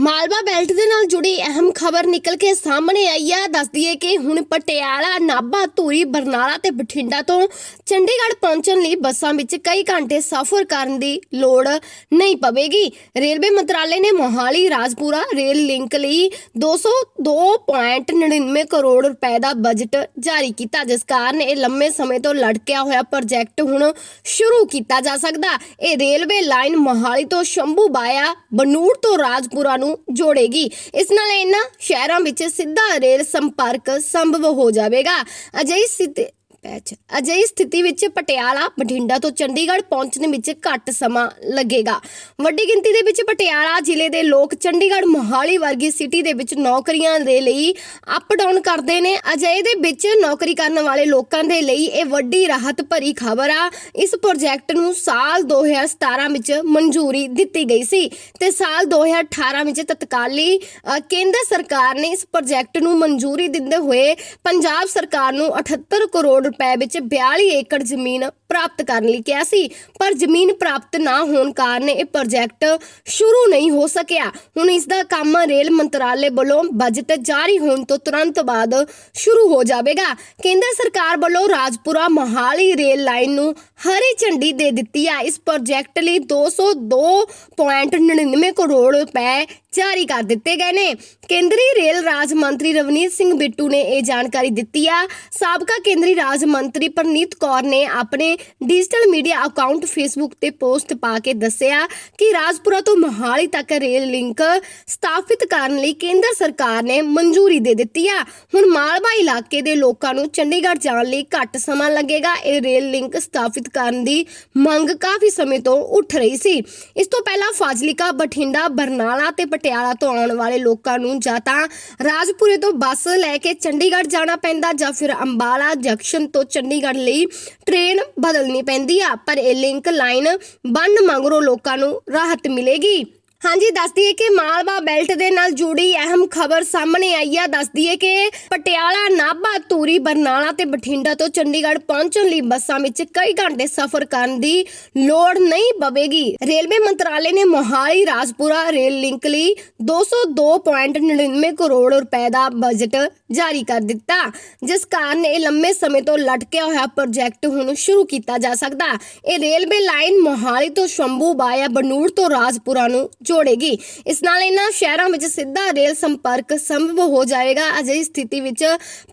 Malwa belt ਦੇ ਨਾਲ ਜੁੜੀ ਅਹਿਮ ਖਬਰ ਨਿਕਲ ਕੇ ਸਾਹਮਣੇ ਆਈ ਹੈ ਦੱਸਦੀ ਹੈ ਕਿ ਹੁਣ ਪਟਿਆਲਾ, ਨਾਭਾ, ਧੂਰੀ, ਬਰਨਾਲਾ ਤੇ ਬਠਿੰਡਾ ਤੋਂ ਚੰਡੀਗੜ੍ਹ ਪਹੁੰਚਣ ਲਈ ਬੱਸਾਂ ਵਿੱਚ ਕਈ ਘੰਟੇ ਸਫ਼ਰ ਕਰਨ ਦੀ ਲੋੜ ਨਹੀਂ ਪਵੇਗੀ। ਰੇਲਵੇ ਮੰਤਰਾਲੇ ਨੇ ਮੋਹਾਲੀ, ਰਾਜਪੁਰਾ ਰੇਲ ਲਿੰਕ ਲਈ 202.99 ਕਰੋੜ ਰੁਪਏ ਦਾ ਬਜਟ ਜਾਰੀ ਕੀਤਾ, ਜਿਸ ਕਾਰਨ ਇਹ ਲੰਮੇ ਸਮੇਂ ਤੋਂ ਲਟਕਿਆ ਹੋਇਆ ਪ੍ਰੋਜੈਕਟ ਹੁਣ ਸ਼ੁਰੂ ਕੀਤਾ ਜਾ ਸਕਦਾ। ਇਹ ਰੇਲਵੇ ਲਾਈਨ ਮੋਹਾਲੀ ਤੋਂ ਸ਼ੰਭੂ ਬਾਇਆ ਬਨੂੜ ਤੋਂ ਰਾਜਪੁਰਾ ਨੂੰ ਜੋੜੇਗੀ। ਇਸ ਨਾਲ ਇਹਨਾਂ ਸ਼ਹਿਰਾਂ ਵਿੱਚ ਸਿੱਧਾ ਰੇਲ ਸੰਪਰਕ ਸੰਭਵ ਹੋ ਜਾਵੇਗਾ। ਅਜਿਹੀ ਸਥਿਤੀ ਪੈਚ। ਅਜਿਹੀ ਸਥਿਤੀ ਵਿੱਚ ਪਟਿਆਲਾ, ਬਠਿੰਡਾ ਤੋਂ ਚੰਡੀਗੜ੍ਹ ਪਹੁੰਚਣ ਵਿੱਚ ਘੱਟ ਸਮਾਂ ਲੱਗੇਗਾ। ਵੱਡੀ ਗਿਣਤੀ ਦੇ ਵਿੱਚ ਪਟਿਆਲਾ ਜ਼ਿਲ੍ਹੇ ਦੇ ਲੋਕ ਚੰਡੀਗੜ੍ਹ ਮੋਹਾਲੀ ਵਰਗੀ ਸਿਟੀ ਦੇ ਵਿੱਚ ਨੌਕਰੀਆਂ ਦੇ ਲਈ ਅਪ ਡਾਊਨ ਕਰਦੇ ਨੇ। ਅਜਿਹੇ ਦੇ ਵਿੱਚ ਨੌਕਰੀ ਕਰਨ ਵਾਲੇ ਲੋਕਾਂ ਦੇ ਲਈ ਇਹ ਵੱਡੀ ਰਾਹਤ ਭਰੀ ਖਬਰ ਆ। ਇਸ ਪ੍ਰੋਜੈਕਟ ਨੂੰ ਸਾਲ 2017 ਵਿੱਚ ਮਨਜ਼ੂਰੀ ਦਿੱਤੀ ਗਈ ਸੀ ਤੇ ਸਾਲ 2018 ਵਿੱਚ ਤਤਕਾਲੀ ਕੇਂਦਰ ਸਰਕਾਰ ਨੇ ਇਸ ਪ੍ਰੋਜੈਕਟ ਨੂੰ ਮਨਜ਼ੂਰੀ ਦਿੰਦੇ ਹੋਏ ਪੰਜਾਬ ਸਰਕਾਰ ਨੂੰ 78 ਕਰੋੜ ਰੁਪਏ ਵਿੱਚ 42 ਏਕੜ ਜ਼ਮੀਨ ਪ੍ਰਾਪਤ ਕਰਨ ਲਈ ਕਿਹਾ ਸੀ। ਪਰ ਜ਼ਮੀਨ ਪ੍ਰਾਪਤ ਨਾ ਹੋਣ ਕਾਰਨ ਇਹ ਪ੍ਰੋਜੈਕਟ ਸ਼ੁਰੂ ਨਹੀਂ ਹੋ ਸਕਿਆ। ਹੁਣ ਇਸ ਦਾ ਕੰਮ ਰੇਲ ਮੰਤਰਾਲੇ ਵੱਲੋਂ ਬਜਟ ਜਾਰੀ ਹੋਣ ਤੋਂ ਤੁਰੰਤ ਬਾਅਦ ਸ਼ੁਰੂ ਹੋ ਜਾਵੇਗਾ। ਕੇਂਦਰ ਸਰਕਾਰ ਵੱਲੋਂ ਰਾਜਪੁਰਾ ਮੋਹਾਲੀ ਰੇਲ ਲਾਈਨ ਨੂੰ ਹਰੀ ਝੰਡੀ ਦੇ ਦਿੱਤੀ ਆ। ਇਸ ਪ੍ਰੋਜੈਕਟ ਲਈ 202.99 ਕਰੋੜ ਰੁਪਏ ਜਾਰੀ ਕਰ ਦਿੱਤੇ ਗਏ ਨੇ। ਕੇਂਦਰੀ ਰੇਲ ਰਾਜ ਮੰਤਰੀ ਰਵਨੀਤ ਸਿੰਘ ਬਿੱਟੂ ਨੇ ਇਹ ਜਾਣਕਾਰੀ ਦਿੱਤੀ ਆ। ਸਾਬਕਾ ਕੇਂਦਰੀ ਰਾਜ ਮੰਤਰੀ ਪਰਨੀਤ ਕੌਰ ਨੇ ਆਪਣੇ ਡਿਜੀਟਲ ਮੀਡੀਆ ਅਕਾਊਂਟ ਫੇਸਬੁੱਕ ਤੇ ਪੋਸਟ ਪਾ ਕੇ ਦੱਸਿਆ ਕਿ ਰਾਜਪੁਰਾ ਤੋਂ ਮੋਹਾਲੀ ਤੱਕ ਰੇਲ ਲਿੰਕ ਸਥਾਪਿਤ ਕਰਨ ਲਈ ਕੇਂਦਰ ਸਰਕਾਰ ਨੇ ਮਨਜ਼ੂਰੀ ਦੇ ਦਿੱਤੀ ਆ। ਹੁਣ ਮਾਲਵਾ ਇਲਾਕੇ ਦੇ ਲੋਕਾਂ ਨੂੰ ਚੰਡੀਗੜ੍ਹ ਜਾਣ ਲਈ ਘੱਟ ਸਮਾਂ ਲੱਗੇਗਾ। ਇਹ ਰੇਲ ਲਿੰਕ ਸਥਾਪਿਤ ਕਰਨ ਦੀ ਮੰਗ ਕਾਫੀ ਸਮੇਂ ਤੋਂ ਉੱਠ ਰਹੀ ਸੀ। ਇਸ ਤੋਂ ਪਹਿਲਾਂ ਫਾਜ਼ਿਲਕਾ, ਬਠਿੰਡਾ, ਬਰਨਾਲਾ ਤੇ ਪਟਿਆਲਾ ਤੋਂ ਆਉਣ ਵਾਲੇ ਲੋਕਾਂ ਨੂੰ ਜਾਂ ਤਾਂ ਰਾਜਪੁਰੇ ਤੋਂ ਬੱਸ ਲੈ ਕੇ ਚੰਡੀਗੜ੍ਹ ਜਾਣਾ ਪੈਂਦਾ ਜਾਂ ਫਿਰ ਅੰਬਾਲਾ, ਜੰਕਸ਼ਨ ਤੋਂ ਚੰਡੀਗੜ੍ਹ ਲਈ ਟ੍ਰੇਨ ਬਦਲਣੀ ਪੈਂਦੀ ਆ, ਪਰ ਇਹ ਲਿੰਕ ਲਾਈਨ ਬੰਨ ਮੰਗਰੋ ਲੋਕਾਂ ਨੂੰ ਰਾਹਤ ਮਿਲੇਗੀ। ਹਾਂਜੀ ਦੱਸਦੀ ਹੈ ਕਿ ਮਾਲਵਾ ਬੈਲਟ ਦੇ ਨਾਲ ਜੁੜੀ ਅਹਿਮ ਖਬਰ ਸਾਹਮਣੇ ਆਈ ਹੈ ਦੱਸਦੀ ਹੈ ਕਿ ਪਟਿਆਲਾ, ਨਾਭਾ, ਧੂਰੀ, ਬਰਨਾਲਾ ਤੇ ਬਠਿੰਡਾ ਤੋਂ ਚੰਡੀਗੜ੍ਹ ਪਹੁੰਚਣ ਲਈ ਬੱਸਾਂ ਵਿੱਚ ਕਈ ਘੰਟੇ ਸਫ਼ਰ ਕਰਨ ਦੀ ਲੋੜ ਨਹੀਂ ਪਵੇਗੀ। ਰੇਲਵੇ ਮੰਤਰਾਲੇ ਨੇ ਮੋਹਾਲੀ, ਰਾਜਪੁਰਾ ਰੇਲ ਲਿੰਕ ਲਈ 202.99 ਕਰੋੜ ਰੁਪਏ ਦਾ ਬਜਟ ਜਾਰੀ ਕਰ ਦਿੱਤਾ, ਜਿਸ ਕਾਰਨ ਇਹ ਲੰਮੇ ਸਮੇਂ ਤੋਂ ਲਟਕਿਆ ਹੋਇਆ ਪ੍ਰੋਜੈਕਟ ਹੁਣ ਸ਼ੁਰੂ ਕੀਤਾ ਜਾ ਸਕਦਾ। ਇਹ ਰੇਲਵੇ ਲਾਈਨ ਮੋਹਾਲੀ ਤੋਂ ਸ਼ੰਭੂ ਬਾਇਆ ਬਨੂੜ ਤੋਂ ਰਾਜਪੁਰਾ ਨੂੰ ਜੋੜੇਗੀ। ਇਸ ਨਾਲ ਇਹਨਾਂ ਸ਼ਹਿਰਾਂ ਵਿੱਚ ਸਿੱਧਾ ਰੇਲ ਸੰਪਰਕ ਸੰਭਵ ਹੋ ਜਾਏਗਾ। ਅਜਿਹੀ ਸਥਿਤੀ ਵਿੱਚ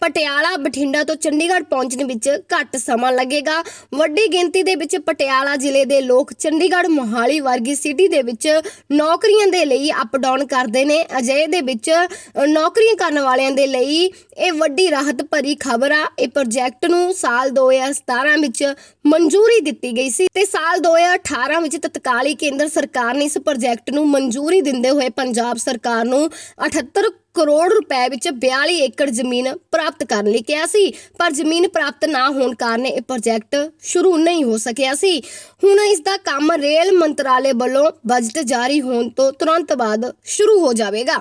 ਪਟਿਆਲਾ, ਬਠਿੰਡਾ ਤੋਂ ਚੰਡੀਗੜ੍ਹ ਪਹੁੰਚਣ ਵਿੱਚ ਘੱਟ ਸਮਾਂ ਲੱਗੇਗਾ। ਵੱਡੀ ਗਿਣਤੀ ਦੇ ਵਿੱਚ ਪਟਿਆਲਾ ਜ਼ਿਲ੍ਹੇ ਦੇ ਲੋਕ ਚੰਡੀਗੜ੍ਹ ਮੋਹਾਲੀ ਵਰਗੀ ਸਿਟੀ ਦੇ ਵਿੱਚ ਨੌਕਰੀਆਂ ਦੇ ਲਈ ਅਪ ਡਾਊਨ ਕਰਦੇ ਨੇ। ਅਜਿਹੇ ਦੇ ਵਿੱਚ ਨੌਕਰੀਆਂ ਕਰਨ ਵਾਲਿਆਂ ਦੇ ਲਈ ਇਹ ਵੱਡੀ ਰਾਹਤ ਭਰੀ ਖਬਰ ਆ। ਇਹ ਪ੍ਰੋਜੈਕਟ ਨੂੰ ਸਾਲ 2017 ਵਿੱਚ ਮਨਜ਼ੂਰੀ ਦਿੱਤੀ ਗਈ ਸੀ ਤੇ ਸਾਲ 2018 ਵਿੱਚ ਤਤਕਾਲੀ ਕੇਂਦਰ ਸਰਕਾਰ ਨੇ ਇਸ ਪ੍ਰੋਜੈਕਟ ਨੂੰ ਮਨਜ਼ੂਰੀ ਦਿੰਦੇ ਹੋਏ ਪੰਜਾਬ ਸਰਕਾਰ ਨੂੰ 78 ਕਰੋੜ ਰੁਪਏ ਵਿੱਚ 42 ਏਕੜ ਜ਼ਮੀਨ ਪ੍ਰਾਪਤ ਕਰਨ ਲਈ ਕਿਹਾ ਸੀ, ਪਰ ਜ਼ਮੀਨ ਪ੍ਰਾਪਤ ਨਾ ਹੋਣ ਕਾਰਨ ਇਹ ਪ੍ਰੋਜੈਕਟ ਸ਼ੁਰੂ ਨਹੀਂ ਹੋ ਸਕਿਆ ਸੀ। ਹੁਣ ਇਸ ਦਾ ਕੰਮ ਰੇਲ ਮੰਤਰਾਲੇ ਵੱਲੋਂ ਬਜਟ ਜਾਰੀ ਹੋਣ ਤੋਂ ਤੁਰੰਤ ਬਾਅਦ ਸ਼ੁਰੂ ਹੋ ਜਾਵੇਗਾ।